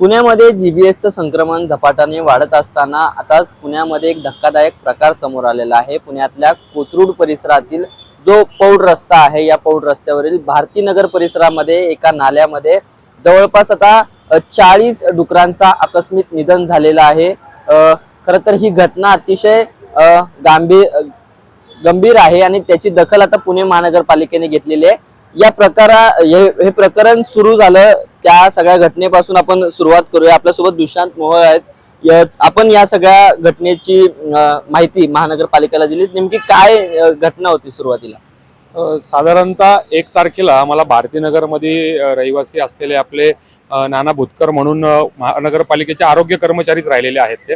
पुण्यामध्ये जीबीएसचं संक्रमण झपाट्याने वाढत असताना आता पुण्यामध्ये एक धक्कादायक प्रकार समोर आलेला आहे. पुण्यातल्या कोथरूड परिसरातील जो पौड रस्ता आहे या पौड रस्त्यावरील भारती नगर परिसरामध्ये एका नाल्यामध्ये जवळपास आता चाळीस डुकरांचा आकस्मिक निधन झालेलं आहे. अ, खरं तर ही घटना अतिशय गांभीर गंभीर आहे आणि त्याची दखल आता पुणे महानगरपालिकेने घेतलेली आहे. या प्रकारा हे हे प्रकरण सुरू झालं त्या सगळ्या घटनेपासून आपण सुरुवात करूया. आपल्यासोबत दुशांत मोहळ आहेत. य- आपण या सगळ्या घटनेची माहिती महानगरपालिकेला दिली. नेमकी काय घटना होती सुरुवातीला? साधारणतः एक तारखेला मला भारतीनगरमध्ये नगरमध्ये रहिवासी असलेले आपले नाना भुतकर म्हणून महानगरपालिकेचे आरोग्य कर्मचारीच राहिलेले आहेत ते.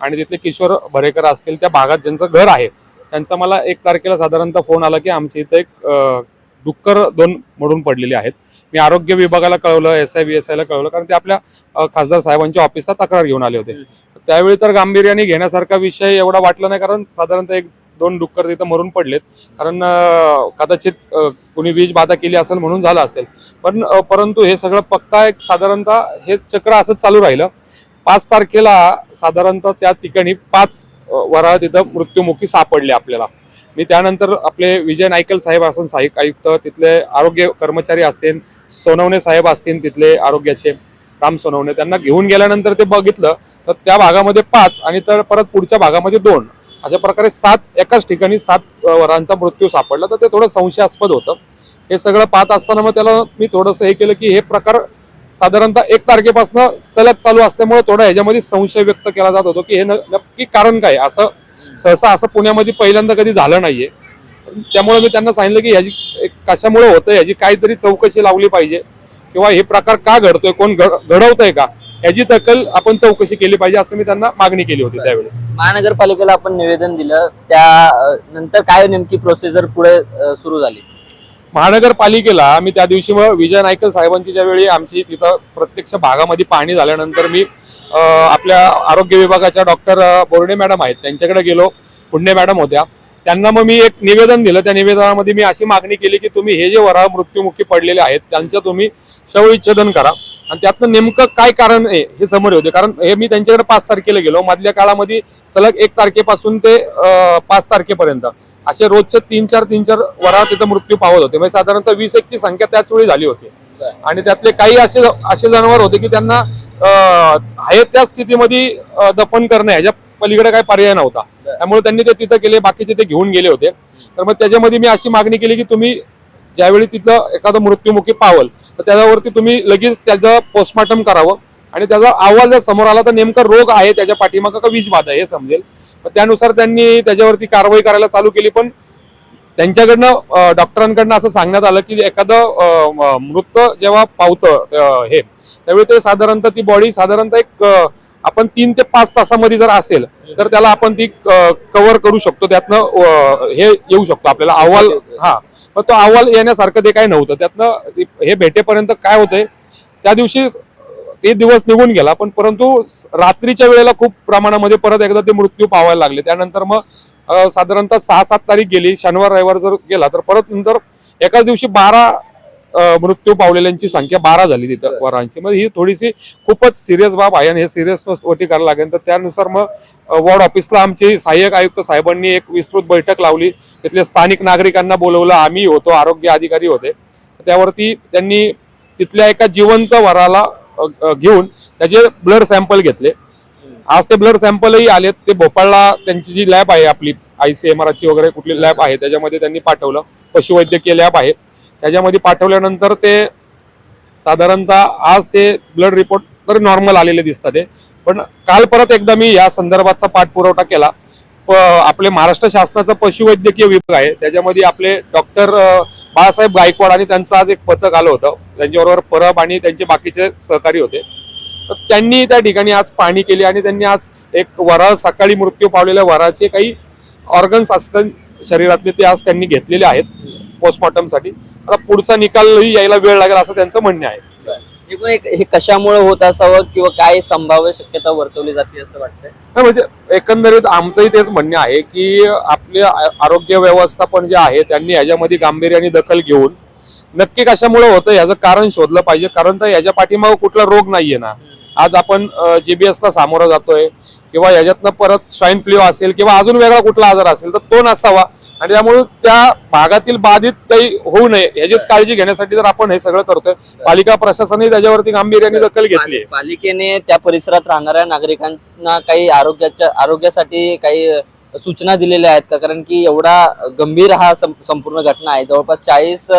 आणि तिथले किशोर भरेकर असतील त्या भागात ज्यांचं घर आहे त्यांचा मला एक तारखेला साधारणतः फोन आला की आमच्या इथं एक डुक्कर दोन मडून पडलेले आहेत. मी आरोग्य विभागाला कळवलं एस आय बी एस आयला कळवलं कारण ते आपल्या खासदार साहेबांच्या ऑफिसला तक्रार घेऊन आले होते. त्यावेळी तर गांभीर्याने घेण्यासारखा विषय एवढा वाटला नाही कारण साधारणतः एक दोन डुक्कर तिथं मरून पडलेत. कारण कदाचित कुणी वीज बाधा केली असेल म्हणून झालं असेल. पण परंतु हे सगळं पक्का एक साधारणतः हे चक्र असंच चालू राहिलं. पाच तारखेला साधारणतः त्या ठिकाणी पाच वराळ तिथं मृत्युमुखी सापडले आपल्याला. मी त्यानंतर आपले विजय नायकल साहेब असतील सहाय्यक आयुक्त तिथले आरोग्य कर्मचारी असतील सोनवणे साहेब असतील तिथले आरोग्याचे राम सोनवणे त्यांना घेऊन गेल्यानंतर ते बघितलं तर त्या भागामध्ये पाच आणि तर परत पुढच्या भागामध्ये दोन. अशा प्रकारे सात एकाच ठिकाणी सात वरांचा मृत्यू सापडला तर ते थोडं संशयास्पद होतं. हे सगळं पाहत असताना मग त्याला मी थोडंसं हे केलं की हे प्रकार साधारणतः एक तारखेपासून सलग चालू असल्यामुळे थोडं ह्याच्यामध्ये संशय व्यक्त केला जात होतो की हे न- नक्की कारण काय असं सहसा असं पुण्यामध्ये पहिल्यांदा कधी झालं नाहीये. त्यामुळे मी त्यांना सांगितलं की ह्याची कशामुळे होतं ह्याची काहीतरी चौकशी लावली पाहिजे. किंवा हे प्रकार का घडतोय कोण घड- घडवतंय का याची दखल आपण चौकशी केली पाहिजे असं मी त्यांना मागणी केली होती त्यावेळी. महानगरपालिकेला आपण निवेदन दिलं त्या नंतर काय नेमकी प्रोसिजर पुढे सुरू झाली? महानगरपालिकेला मी त्या दिवशी मग विजय नायकल साहेबांची ज्यावेळी आमची तिथं प्रत्यक्ष भागामध्ये पाहणी झाल्यानंतर मी आपल्या आरोग्य विभागाच्या डॉक्टर बोर्डे मॅडम आहेत. त्यांच्याकडे गेलो. पुण्य मॅडम होत्या. त्यांना मग मी एक निवेदन दिलं. त्या निवेदनामध्ये मी अशी मागणी केली की तुम्ही हे जे वराळ मृत्युमुखी पडलेले आहेत त्यांचं तुम्ही शवविच्छेदन करा. आणि त्यातनं नेमकं काय कारण आहे हे समोर होते कारण हे मी त्यांच्याकडे पाच तारखेला गेलो. मधल्या काळामध्ये सलग एक तारखेपासून ते पाच तारखेपर्यंत असे रोजचे तीन चार तीन चार वराळ तिथं मृत्यू पावत होते. म्हणजे साधारणतः वीस एकची संख्या त्याच वेळी झाली होती. आणि त्यातले काही असे असे जनावर होते की त्यांना आहे त्या स्थितीमध्ये दफन करणे ह्याच्या पलीकडे काही पर्याय नव्हता. त्यामुळे त्यांनी ते तिथं केले बाकीचे ते घेऊन गेले होते. तर मग त्याच्यामध्ये मी अशी मागणी केली की तुम्ही ज्यावेळी तिथलं एखादं मृत्युमुखी पावल तर त्याच्यावरती तुम्ही लगेच त्याचं पोस्टमॉर्टम करावं. आणि त्याचा अहवाल जर समोर आला तर नेमका रोग आहे त्याच्या पाठीमागं का विष बाधा हे समजेल. त्यानुसार त्यांनी त्याच्यावरती कारवाई करायला चालू केली पण त्यांच्याकडनं डॉक्टरांकडनं असं सांगण्यात आलं की एखादं मृत जेव्हा पावतं हे त्यावेळी ते साधारणतः ती बॉडी साधारणतः एक आपण तीन ते पाच तासामध्ये जर असेल तर त्याला आपण ती कव्हर करू शकतो. त्यातनं हे येऊ शकतो आपल्याला. अहवाल हा. पण तो अहवाल येण्यासारखं ते काही नव्हतं. त्यातनं हे भेटेपर्यंत काय होतंय त्या दिवशी ते दिवस निघून गेला पण परंतु रात्रीच्या वेळेला खूप प्रमाणामध्ये परत एकदा ते मृत्यू पावायला लागले. त्यानंतर मग साधारणतः सहा सात तारीख गेली शनिवार रविवार जर गेला तर परत नंतर एकाच दिवशी बारा मृत्यू पावलेल्यांची संख्या बारा झाली तिथं वरांची. मग ही थोडीशी खूपच सिरियस बाब आहे आणि हे सिरियस वटी करायला लागेल. तर त्यानुसार मग वॉर्ड ऑफिसला आमची सहाय्यक आयुक्त साहेबांनी एक विस्तृत बैठक लावली. तिथल्या स्थानिक नागरिकांना बोलवलं. आम्ही होतो आरोग्य अधिकारी होते. त्यावरती त्यांनी तिथल्या एका जिवंत वराला घेऊन त्याचे ब्लड सॅम्पल घेतले. आज ते ब्लड सॅम्पलही आलेत. ते भोपाळला त्यांची जी लॅब आहे आपली आय सी एम आरची वगैरे कुठली लॅब आहे त्याच्यामध्ये त्यांनी पाठवलं. पशुवैद्यकीय लॅब आहे. त्याच्यामध्ये पाठवल्यानंतर ते साधारणतः आज ते ब्लड रिपोर्ट तर नॉर्मल आलेले दिसतात ते पण काल परत एकदा मी या संदर्भाचा पाठपुरवठा केला. प- आपले महाराष्ट्र शासनाचा पशुवैद्यकीय विभाग आहे. त्याच्यामध्ये आपले डॉक्टर बाळासाहेब गायकवाड आणि त्यांचं आज एक पथक आलं होतं. त्यांच्याबरोबर परब आणि त्यांचे बाकीचे सहकारी होते. तर त्यांनी त्या ठिकाणी आज पाहणी केली आणि त्यांनी आज एक वरा सकाळी मृत्यू पावलेल्या वराचे काही ऑर्गन्स असतात शरीरातले ते आज त्यांनी घेतलेले आहेत पोस्टमॉर्टमसाठी आता पुढचा निकालही यायला वेळ लागेल असं त्यांचं म्हणणं आहे. हे कशामुळे होत असावं किंवा काय संभाव्य शक्यता वर्तवली जाते असं वाटतंय? म्हणजे एकंदरीत आमचंही तेच म्हणणे आहे की आपले आरोग्य व्यवस्थापन जे आहे त्यांनी याच्यामध्ये गांभीर्याने दखल घेऊन नक्की कशामुळे होतं याचं कारण शोधलं पाहिजे. कारण तर याच्या पाठीमागं कुठला रोग नाहीये ना. आज आपण जीबीएसला सामोरं जातोय किंवा याच्यातनं परत स्वाईन फ्लू असेल किंवा अजून वेगळा कुठला आजार असेल तर तो नसावा. आणि त्यामुळे त्या भागातील बाधित काही होऊ नये याचीच काळजी घेण्यासाठी जर आपण हे सगळं करतोय. पालिका प्रशासनही त्याच्यावरती गांभीर्याने दखल घेतली पालिकेने त्या परिसरात राहणाऱ्या नागरिकांना काही आरोग्याच्या आरोग्यासाठी काही सूचना दिलेल्या आहेत का? कारण की एवढा गंभीर हा सं- संपूर्ण घटना आहे. जवळपास चाळीस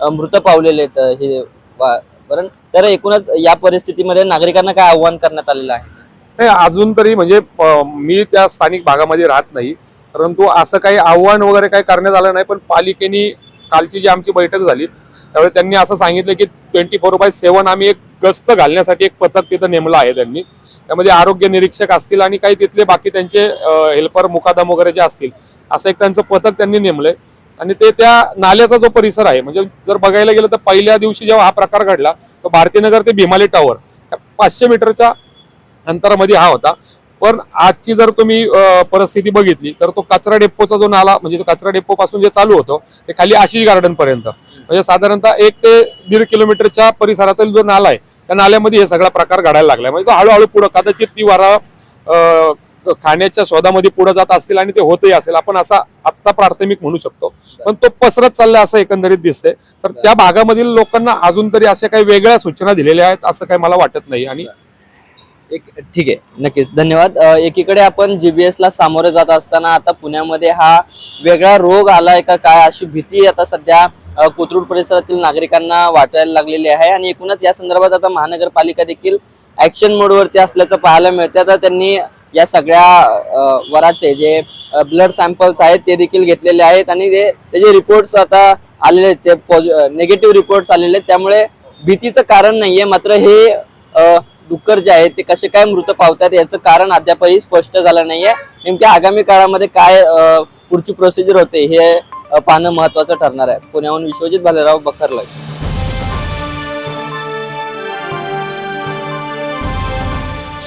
मृत पावलेले आहेत हे बरं तर एकूणच या परिस्थितीमध्ये नागरिकांना काय आव्हान करण्यात आलेलं आहे? नाही अजून तरी म्हणजे अ, मी त्या स्थानिक भागामध्ये राहत नाही परंतु असं काही आव्हान वगैरे काही करण्यात आलं नाही पण पालिकेने कालची जी आमची बैठक झाली त्यावेळी त्यांनी असं सांगितलं की ट्वेंटी फोर बाय सेव्हन आम्ही एक गस्त घालण्यासाठी एक पथक तिथं नेमलं आहे त्यांनी. त्यामध्ये आरोग्य निरीक्षक असतील आणि काही तिथले बाकी त्यांचे हेल्पर मुकादम वगैरे जे असतील असं एक त्यांचं पथक त्यांनी नेमलंय. आणि ते त्या नाल्याचा जो परिसर आहे म्हणजे जर बघायला गेलं तर पहिल्या दिवशी जेव्हा हा प्रकार घडला तो भारतीनगर ते भीमाली टॉवर पाचशे मीटरच्या अंतरामध्ये हा होता. पण आजची जर तुम्ही परिस्थिती बघितली तर तो कचरा डेपोचा जो नाला म्हणजे कचरा डेपो पासून जे चालू होतो ते खाली आशिष गार्डन पर्यंत. म्हणजे साधारणतः एक ते दीड किलोमीटरच्या परिसरातील जो नाला आहे त्या नाल्यामध्ये हे सगळा प्रकार घडायला लागला. म्हणजे तो हळूहळू पुढं कदाचित ती वारा खाण्याच्या शोधामध्ये पुढे जात असतील आणि ते होतही असेल आपण असा आत्ता प्राथमिक म्हणू शकतो. पण तो पसरत चाललाय असं एकंदरीत दिसतंय. तर त्या भागामधील लोकांना अजून तरी अशा काही वेगळ्या सूचना दिलेल्या आहेत असं काही मला वाटत नाही. आणि एक ठीक आहे. नक्कीच. धन्यवाद. एकीकडे आपण जीबीएस ला सामोरे जात असताना आता पुण्यामध्ये हा वेगळा रोग आलाय का काय अशी भीती आता सध्या? कोथरूड परिसरातील नागरिकांना वाटायला लागलेली आहे आणि एकूणच या संदर्भात आता महानगरपालिका देखील ऍक्शन मोडवरती असल्याचं पाहायला मिळतं आता त्यांनी या सगळ्या वराचे जे ब्लड सॅम्पल्स आहेत ते देखील घेतलेले आहेत आणि ते त्याचे रिपोर्ट्स आता आलेले आहेत ते निगेटिव्ह रिपोर्ट्स आलेले आहेत त्यामुळे भीतीचं कारण नाही आहे मात्र हे डुक्कर जे आहेत ते कसे काय मृत पावतात याचं कारण अद्यापही स्पष्ट झालं नाहीये. नेमक्या आगामी काळामध्ये काय पुढची प्रोसिजर होते हे पाहणं महत्वाचं ठरणार आहे. पुण्याहून विश्वजित भालेराव बखरलं